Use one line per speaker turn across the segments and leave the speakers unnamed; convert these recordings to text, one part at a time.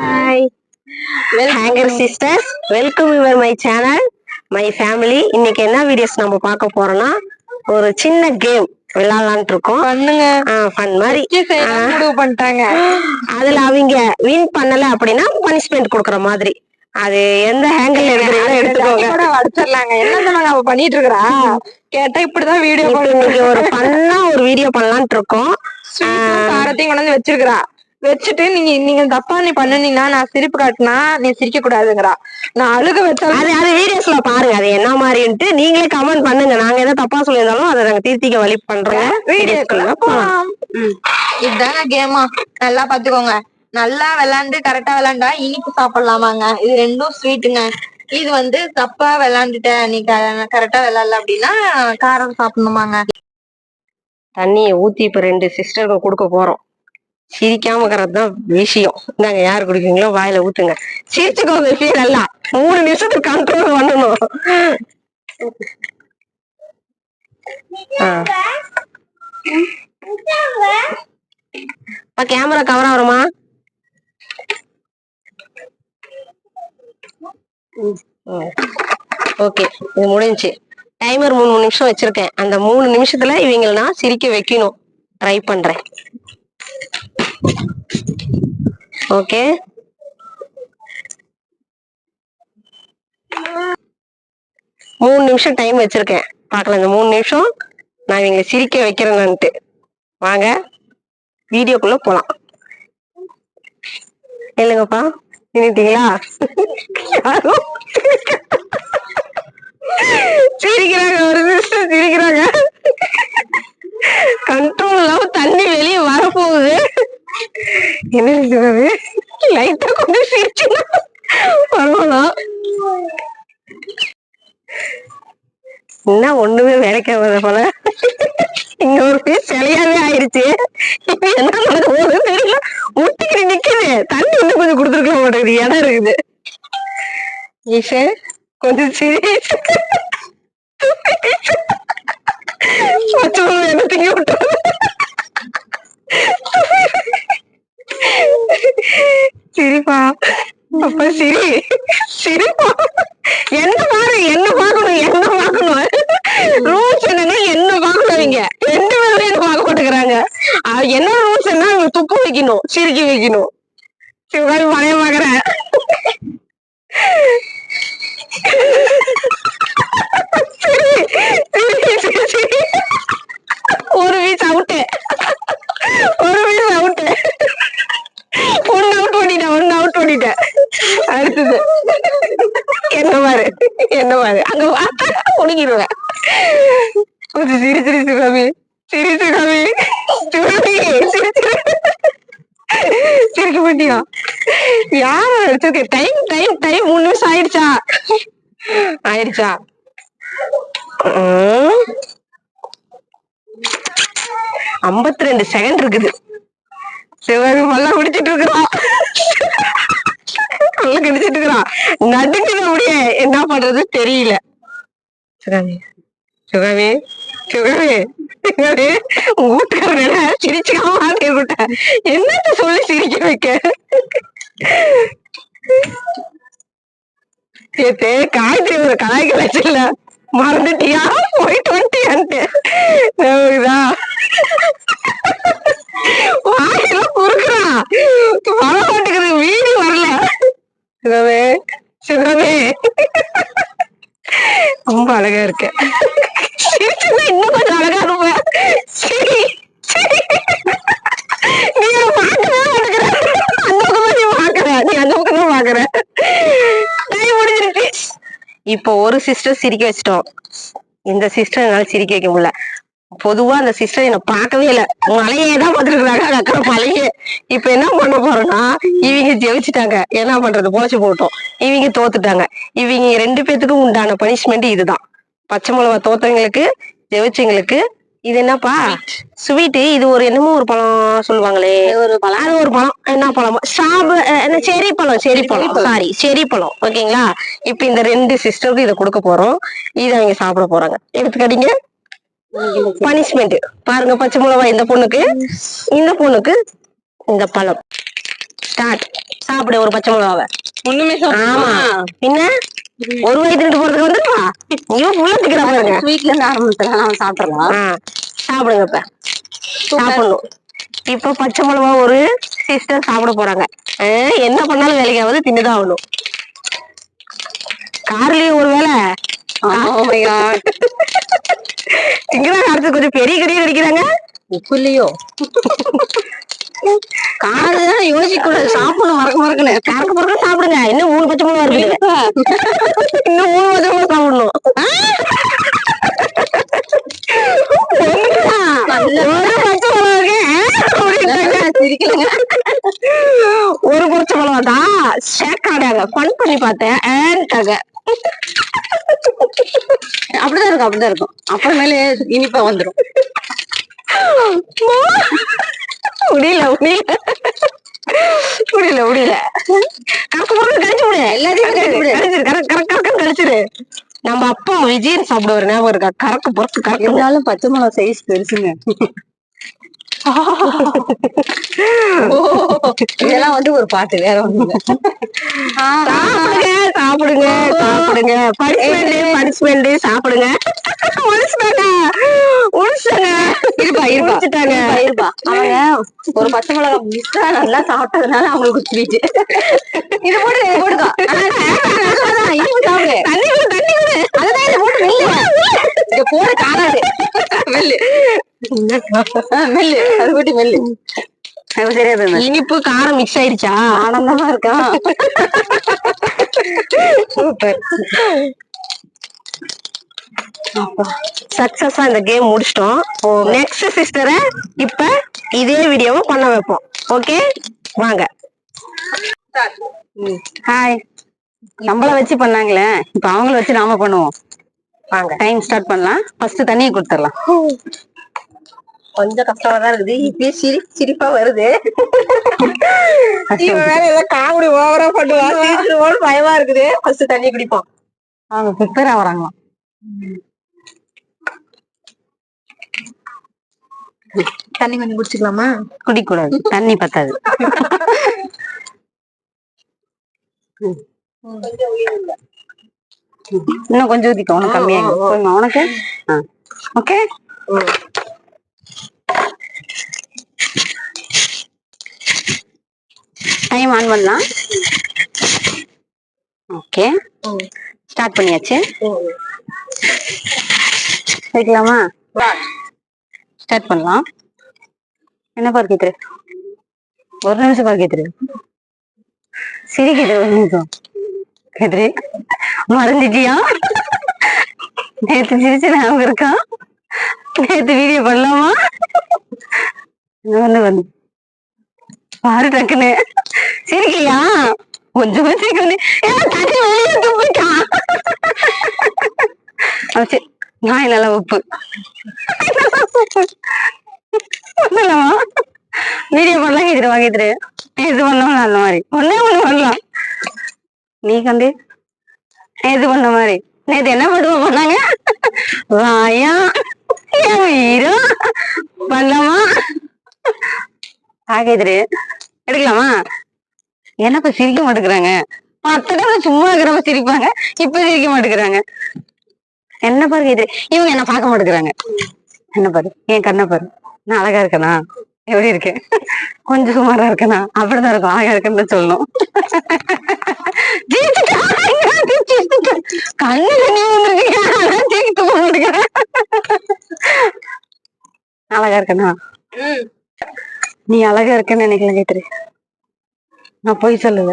Hi hanger sisters welcome your my channel my family இன்னைக்கு என்ன videos நம்ம பார்க்க போறோம்னா ஒரு சின்ன கேம் விளையாடலாம்னு இருக்கோம்.
பண்ணுங்க.
ஃபன் மாதிரி.
முடிவு பண்ணிட்டாங்க.
அதுல அவங்க வின் பண்ணல அப்படின்னா பனிஷ்மெண்ட் கொடுக்குற மாதிரி. அது எந்த ஹேங்கிள் எடுக்கிறீங்களோ எடுத்துக்கோங்க.
அடிச்சிடலாங்க என்ன அவ பண்ணிட்டு இருக்கறா? கேட்டா இப்படிதான் வீடியோ
இன்னைக்கு ஒரு பண்ணா ஒரு வீடியோ பண்ணலாம்னு இருக்கோம்.
காரத்தையும் கொண்டு வந்து வச்சிருக்கிறா. வச்சுட்டு நீங்க நீங்க தப்பா நீ பண்ணுனீங்கன்னா நான் சிரிப்பு காட்டினா நீ சிரிக்க கூடாதுங்கிறா நான் அழுக வச்சாலும்
அது அது வீடியோஸ்ல பாருங்க அது என்ன மாதிரின்ட்டு நீங்களே கமெண்ட் பண்ணுங்க. நாங்க ஏதாவது தப்பா சொல்லியிருந்தாலும் அதை நாங்க திருத்திக்க வழி பண்றோம்.
போலாம். இதுதாங்க கேமா நல்லா பாத்துக்கோங்க. நல்லா விளையாண்டு கரெக்டா விளையாண்டா இனிப்பு சாப்பிடலாமாங்க. இது ரெண்டும் ஸ்வீட்டுங்க இது வந்து தப்பா விளையாண்டுட்ட நீ கரெக்டா விளையாடல அப்படின்னா காரம் சாப்பிடணுமாங்க.
தண்ணியை ஊத்தி இப்ப ரெண்டு சிஸ்டருக்கு கொடுக்க போறோம். சிரிக்காம இருக்கிறது தான் விஷயம். நாங்க யார் குடிக்கிறீங்களோ வாயில ஊத்துங்க. சிரிச்சுக்கோங்க ஃபீல் எல்லாம். மூணு நிமிஷத்துக்கு கண்ட்ரோல் பண்ணணும். கேமரா கவர் ஆகுறமா ஓகே இது முடிஞ்சு டைமர் மூணு நிமிஷம் வச்சிருக்கேன். அந்த மூணு நிமிஷத்துல இவங்களை நான் சிரிக்க வைக்கணும். ட்ரை பண்றேன். ஓகே. மூணு நிமிஷம் டைம் வச்சிருக்கேன். பார்க்கலாம் இந்த மூணு நிமிஷம் நான் இவங்களை சிரிக்க வைக்கிறேன்னுட்டு. வாங்க வீடியோக்குள்ள போலாம். இல்லைங்கப்பா நின்னுட்டீங்களா சிரிக்கிறாங்க ஒரு நிமிஷம் சிரிக்கிறாங்க. கண்ட்ரோல் இல்லாம தண்ணி வெளியே வரப்போகுது. என்ன நினைச்சுக்காது லைட்டா கொஞ்சம் சிரிச்சுன்னா பரவாயில்ல. என்ன ஒண்ணுமே வேலைக்காத போல. இங்க ஒரு பேர் சிலையாவே ஆயிருச்சு. இப்ப என்ன நடக்க போகுது தெரியல. முட்டிக்கிட்டு நிக்குது. தண்ணி இன்னும் கொஞ்சம் கொடுத்துருக்க மாட்டேங்குது இடம் இருக்குது. ஈஷே கொஞ்சம் சிரி பச்சை என்ன திங்க விட்டோம். சிரிப்பா. அப்ப சிரி. சிரிப்பா. என்ன பாரு என்ன பார்க்கணும் என்ன பார்க்கணும்? ரூல்ஸ் என்னன்னா என்ன பார்க்கணும் இங்க ரெண்டு பேரும் என்ன பார்க்க மாட்டேங்கிறாங்க. என்ன ரூல்ஸ் என்ன துப்பு வைக்கணும் சிரிக்க வைக்கணும். சிவகாரி பழைய பாக்குறேன் பார்த்தா கொஞ்சம் சிரி சிரி சிவகாமி சிரி சிவகாமி சிரிக்க மாட்டியா? யார அடிச்சிருக்க டைம் டைம் டைம். மூணு நிமிஷம் ஆயிடுச்சா? ஆயிடுச்சா? ஐம்பத்தி ரெண்டு செகண்ட் இருக்குது. சிவகாமி மல்ல குடிச்சிட்டு இருக்கிறான். நல்லா கடிச்சிட்டு இருக்கிறான். நடுக்குது அப்படியே. என்ன பண்றது? தெரியல. சிவகாமி சிவகாமி சிவகாமி சிவகாமி வீட்டுக்காரன சிரிச்சுக்காம மாட்டே விட்ட என்னத்த சொல்லி சிரிக்க வைக்க? ஏத்தே காய்கறி ஒரு கலாய்க்க வச்சில்ல மறந்துட்டியா? போயிட்டு வந்துட்டியான்ட்டு. ஞாபகம்தா? வாயெல்லாம் குறுக்குறான் வர மாட்டேங்குது வீடு வரல. சிவமே சிவமே ரொம்ப அழகா இருக்க. சிரிச்சுன்னா இன்னும் கொஞ்சம் அழகா இருப்ப சரி சரி. நீ என்ன பார்க்கவே மாட்டேங்கிற அந்த பக்கம் நீ பாக்குற. நீ அந்த பக்கம் தான் பாக்குற. டைம் முடிஞ்சிருச்சு. இப்போ ஒரு சிஸ்டர் சிரிக்க வச்சிட்டோம். இந்த சிஸ்டர் என்னால சிரிக்க வைக்க முடியல. பொதுவா அந்த சிஸ்டர் என்ன பார்க்கவே இல்ல. மலையே தான் பார்த்துருக்காங்க அக்கறை மலையே இப்ப என்ன பண்ண போறோம்னா இவங்க ஜெயிச்சுட்டாங்க. என்ன பண்றது? போச்சு போட்டோம். இவங்க தோத்துட்டாங்க. இவங்க ரெண்டு பேத்துக்கும் உண்டான பனிஷ்மெண்ட் இதுதான். பச்சை மிளகா தோத்தவங்களுக்கு ஜெயிச்சவங்களுக்கு இது என்னப்பா? ஸ்வீட் இது ஒரு என்னமோ ஒரு பழம் சொல்லுவாங்களே. ஒரு பழம். அது ஒரு பழம். என்ன பழம்? சாப என்ன செரி பழம் செரி பழம். சாரி செரி பழம். ஓகேங்களா இப்ப இந்த ரெண்டு சிஸ்டருக்கு இதை கொடுக்க போறோம். இதை அவங்க சாப்பிட போறாங்க. எடுத்துக்காதீங்க. பனிஷ்மெண்ட் பாருங்க பச்சை மிளகாய் இந்த பொண்ணுக்கு இந்த பொண்ணுக்கு இந்த பழம். ஸ்டார்ட் சாப்பிடு ஒரு பச்சை மிளகாவை.
ஒண்ணுமே
ஆமா. பின்ன ஒரு வயிற்று ரெண்டு போறதுக்கு வந்துருவா இவன் திக்கிற பாருங்க.
ஸ்வீட்ல இருந்து ஆரம்பிச்சலாம் நாம சாப்பிடலாம்.
சாப்பிடுங்க இப்ப. சாப்பிடணும். இப்ப பச்சை மிளகா ஒரு சிஸ்டர் சாப்பிட போறாங்க. என்ன பண்ணாலும் வேலைக்கு ஆகுது தின்னுதான் ஆகணும். கார்லயும் ஒரு வேலை. திங்கிற காரத்துக்கு கொஞ்சம் பெரிய கடியா கடிக்கிறாங்க
உப்பு இல்லையோ
காரம் யோசிக்க கூடாது சாப்பிடணும் மறக்க மறக்கணும் கறக்க மறக்க சாப்பிடுங்க. இன்னும் மூணு பச்சை மூணு இருக்குது இன்னும் மூணு பச்சை மூணு சாப்பிடணும். ஒரு பச்சை பழம் ஆ, அப்படின்ட்டாங்க.
சிரிக்கலங்க.
தான் ஃபன் பண்ணி பார்த்தேன். ஏன்ட்டாங்க
அப்படிதான் இருக்கும் அப்படிதான் இருக்கும். அப்புறமேலே இனிப்பா வந்துரும்.
முடியல முடியல. முடியல முடியல. கணக்கு பொருள் கழிச்சு முடியல எல்லாத்தையும் கழிச்சு விடு. கழிச்சிரு கறக்க கறக்க கறக்க கழிச்சிரு நம்ம அப்பா விஜயன் சாப்பிடுவாரு. ஞாபகம் இருக்கா? கறக்கு பொறுத்து கறக்க.
இருந்தாலும் பச்சை மிளகா சைஸ் பெருசுங்க. இதெல்லாம் வந்து ஒரு பாட்டு வேற ஒண்ணு
சாப்பிடுங்க சாப்பிடுங்க சாப்பிடுங்க. பனிஷ்மெண்ட் பனிஷ்மெண்ட் சாப்பிடுங்க. முடிச்சிட்டாங்க
இருப்பா இருப்பா, அவங்க ஒரு பச்சை மிளகா மிஸ்ஸா நல்லா சாப்பிட்டதுனால அவங்களுக்கு ஸ்வீட் இது போட்டு இது போட்டுக்கோ இனிப்பு சாப்பிடு
தண்ணி விடு தண்ணி விடு
அதுதான் இதை போட்டு போட காணாது மெல்லு அது
இனிப்பு காரம் மிக்ஸ் ஆயிருச்சா
ஆனந்தமா இருக்கா?
சூப்பர் சக்சஸா இந்த கேம் முடிச்சிட்டோம். நெக்ஸ்ட் சிஸ்டரை இப்ப இதே வீடியோவை பண்ண வைப்போம். ஓகே வாங்க.
ஹாய் நம்மள வச்சு பண்ணாங்களே. இப்ப அவங்கள வச்சு நாம பண்ணுவோம்.
வாங்க.
டைம் ஸ்டார்ட் பண்ணலாம். ஃபர்ஸ்ட் தண்ணியை கொடுத்துடலாம்.
கொஞ்சம் கஷ்டமா தான் இருக்குது. இப்பயே சிரி சிரிப்பா வருது. இவன் வேற ஏதோ காமெடி ஓவரா பண்ணுவா. சிரிச்சிருவோம்னு பயமா இருக்குது. ஃபர்ஸ்ட் தண்ணி குடிப்போம்.
அவங்க ப்ரிப்பேர் ஆகுறாங்களாம்.
தண்ணி கொஞ்சம் குடிச்சுக்கலாமா?
குடிக்க கூடாது தண்ணி பத்தாது. இன்னும் கொஞ்சம் ஊத்திக்கோ உனக்கு கம்மியாகும் உனக்கு? ஓகே? டைம் ஆன் பண்ணலாம் ஓகே ஸ்டார்ட் பண்ணியாச்சு. வைக்கலாமா ஸ்டார்ட் பண்ணலாம். என்ன பாரு கேத்துரு ஒரு நிமிஷம் பாரு கேத்துரு சிரிக்குது ஒரு நிமிஷம். கேத்துரு மறந்துட்டியா? நேத்து சிரிச்சு ஞாபகம் இருக்கா? நேத்து வீடியோ பண்ணலாமா? வந்து வந்து? பாரு டக்குன்னு. சிரிக்கலையா? கொஞ்சமா சிரிக்கணும் தண்ணி வெளியே துப்பிட்டான் சரி நாய் நல்லா உப்பு. பண்ணலாமா வீடியோ பண்ணலாம் கேக்குது வாங்கிட்டு எது பண்ணாலும் அந்த மாதிரி. ஒண்ணே ஒண்ணு பண்ணலாம். நீ கண்டு எது பண்ண மாதிரி? நேத்து என்ன பண்ணுவோம் பண்ணாங்க வாயா என் பண்ணலாமா ஆகிதுரு எடுக்கலாமா? என்னப்ப சிரிக்க மாட்டேங்கிறாங்க? டைம்ல சும்மா இருக்கிறப்ப சிரிப்பாங்க. இப்ப சிரிக்க மாட்டேங்கிறாங்க. என்ன பாரு இது? இவங்க என்ன பார்க்க மாட்டேங்கிறாங்க. என்ன பாரு? என் கண்ணை பாரு. நான் அழகா இருக்கனா? எப்படி இருக்கேன் கொஞ்சம் சுமாரா இருக்கனா? அப்படிதான் இருக்கும். அழகா இருக்குன்னு சொல்லணும். ஜெயிச்சுட்டா. ஜெயிச்சுட்டா. கண்ணு தண்ணி வந்துருக்கு ஆனா ஜெயித்து போக மாட்டேங்கிறேன். அழகா இருக்கனா? நீ அழகா இருக்கன்னு நினைக்கல கேத்துரு நான் போய் சொல்லல.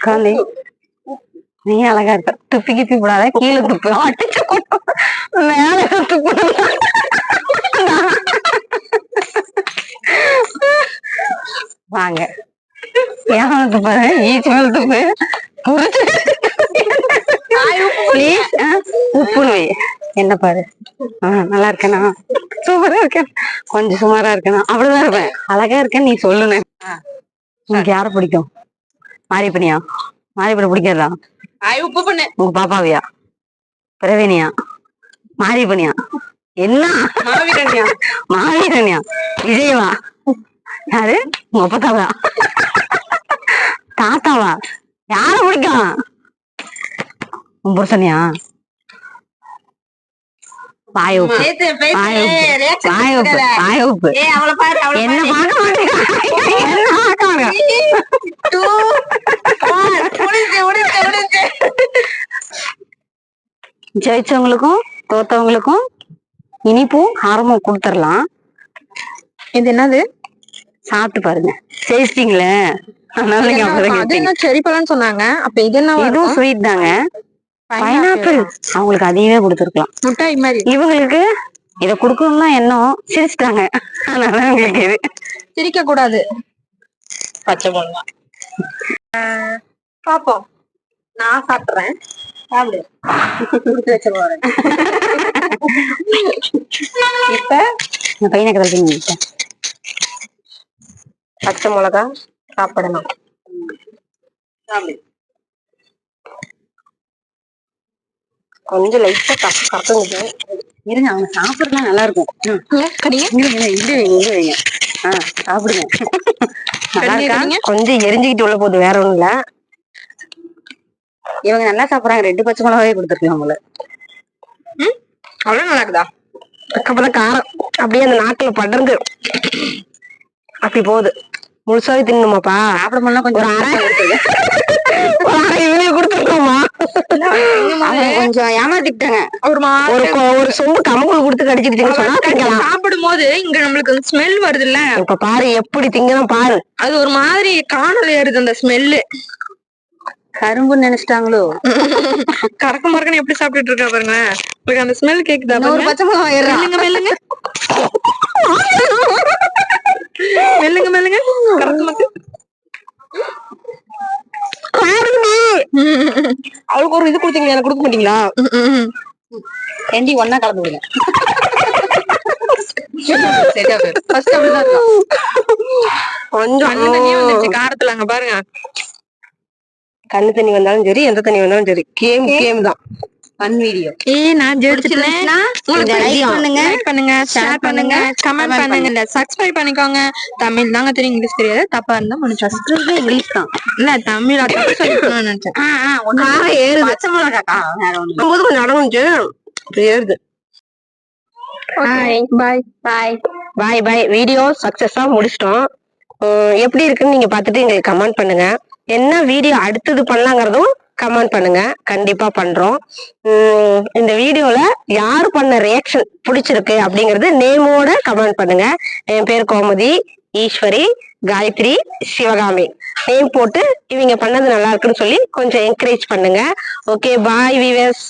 காந்தி நீ அழகா இருக்க. துப்பி கிப்பி போடாத கீழே துப்பு. அடிச்சு மேல துப்பு. வாங்க. ஏன் துப்பாரு ஈச்சு மேல துப்பு. புரிச்சு Please, ஆ, என்ன பாரு? நல்லா இருக்கேனா? சூப்பரா இருக்கேன். கொஞ்சம் சுமாரா இருக்கேனா? அவ்வளவுதான் இருப்பேன். அழகா இருக்கேன்னு நீ சொல்லுன உனக்கு யார பிடிக்கும்?
மாரியப்பனியா? மாரியப்பனை பிடிக்கிறதா?
உங்க பாப்பாவியா? பிரவீனியா மாரியப்பனியா? என்ன?
மாவீரன்யா.
மாவீரன்யா. விஜயவா? யாரு? உங்க அப்பத்தாவா? தாத்தாவா?
யார பிடிக்கும்? உன் புருஷனியா?
என்ன பார்க்க
மாட்டேங்க
ஜெயிச்சவங்களுக்கும் தோத்தவங்களுக்கும் இனிப்பும் காரமும் கொடுத்துடலாம்.
இது என்னது?
சாப்பிட்டு பாருங்க. ஜெயிச்சிட்டீங்களே அதனால நீங்க
என்ன செரி பழம்னு சொன்னாங்க. அப்ப இது என்ன
இதுவும் ஸ்வீட் தாங்க. பைனாப்பிள் அவங்களுக்கு அதையவே கொடுத்துருக்கலாம்.
முட்டாய் மாதிரி.
இவங்களுக்கு இத குடுக்கணும்னா எண்ணம் சிரிச்சிட்டாங்க. அதனால உங்களுக்கு இது.
சிரிக்க கூடாது பச்சை மிளகா. பாப்போம். நான் சாப்பிடுறேன். சாப்பிடு. குடுத்து வச்ச போறேன் இப்ப
இந்த பையனை கதல்
பச்சை மிளகா சாப்பிடணும். சாப்பிடு. கொஞ்சம் லைட்டா கசங்குது
இருங்க அவங்க சாப்பிடுறதுலாம் நல்லா இருக்கும். ம்.
கடிங்க.
இங்க வைங்க, இங்க வைங்க இங்க வைங்க. ஆ சாப்பிடுங்க.
கொஞ்சம் எரிஞ்சுக்கிட்டு உள்ள போகுது வேற ஒண்ணும் இல்ல.
இவங்க நல்லா சாப்பிடுறாங்க. ரெண்டு பச்சை மிளகாவே கொடுத்துருக்கலாம் உங்களை
அவ்வளவு நல்லா இருக்குதா?
அதுக்கப்புறம் காரம். அப்படியே அந்த நாக்குல படர்ந்து அப்படி போகுது. முழுசாவே தின்னுமாப்பா.
சாப்பிட முடியல கொஞ்சம்
இவங்க கொடுத்துருக்கோமா?
கொஞ்சம் ஏமாத்திட்டாங்க
ஒரு
ஒரு ஒரு சொம்பு கமங்கல் கொடுத்து கடிச்சிருச்சுன்னு சொன்னா திங்கலாம்.
சாப்பிடும் போது இங்க நம்மளுக்கு ஸ்மெல் வருது இல்ல
இப்ப பாரு எப்படி திங்கணும் பாரு.
அது ஒரு மாதிரி காணல் ஏறுது அந்த ஸ்மெல்லு
கரும்புன்னு நினைச்சிட்டாங்களோ?
கறக்க மறக்கன்னு எப்படி சாப்பிட்டுட்டு இருக்கா பாருங்களேன் உங்களுக்கு அந்த ஸ்மெல் கேக்குதா பாருங்க.
பச்சை மிளகா ஏறுறா.
மெல்லுங்க மெல்லுங்க. மெல்லுங்க மெல்லுங்க. கறக்க
அவளுக்கு ஒரு இது கொடுத்தீங்களா எனக்கு கொடுக்க மாட்டீங்களா?
ரெண்டி ஒன்னா கலந்து விடுங்க
கொஞ்சம்
காரத்துல அங்க பாருங்க.
கண்ணு தண்ணி வந்தாலும் சரி எந்த தண்ணி வந்தாலும் சரி. கேம் கேம் தான்.
ஃபன் வீடியோ
ஏய் நான் ஜெயிச்சிட்டேன்
இந்த like பண்ணுங்க
லைக் பண்ணுங்க ஷேர் பண்ணுங்க கமெண்ட் பண்ணுங்க. இல்ல சப்ஸ்கிரைப் பண்ணிக்கோங்க. தமிழ் தாங்க தெரியும் இங்கிலீஷ் தெரியாது. தப்பா இருந்தா முடிச்சு
இங்கிலீஷ் தான்.
இல்ல தமிழ் அப்படி சொல்லிக்கணும்னு நினைச்சேன்.
ஆ, ஆ, ஒண்ணு
காரம் ஏறுது.
பச்சை மிளகா காரம் வேற ஒண்ணு இல்ல.
போது கொஞ்சம் அடங்குச்சு ஏறுது.
பாய்
பாய்
பாய் பாய் வீடியோ சக்சஸா முடிச்சிட்டோம். எப்படி இருக்குன்னு நீங்க பார்த்துட்டு எங்களுக்கு கமெண்ட் பண்ணுங்க. என்ன வீடியோ அடுத்தது பண்ணலாங்கிறதும் கமெண்ட் பண்ணுங்க. கண்டிப்பா பண்றோம். இந்த வீடியோல யார் பண்ண ரியாக்ஷன் பிடிச்சிருக்கு அப்படிங்கறது நேமோட கமெண்ட் பண்ணுங்க. என் பேர் கோமதி ஈஸ்வரி காயத்ரி சிவகாமி. நேம் போட்டு இவங்க பண்ணது நல்லா இருக்குன்னு சொல்லி கொஞ்சம் என்கரேஜ் பண்ணுங்க. Okay bye விவஸ்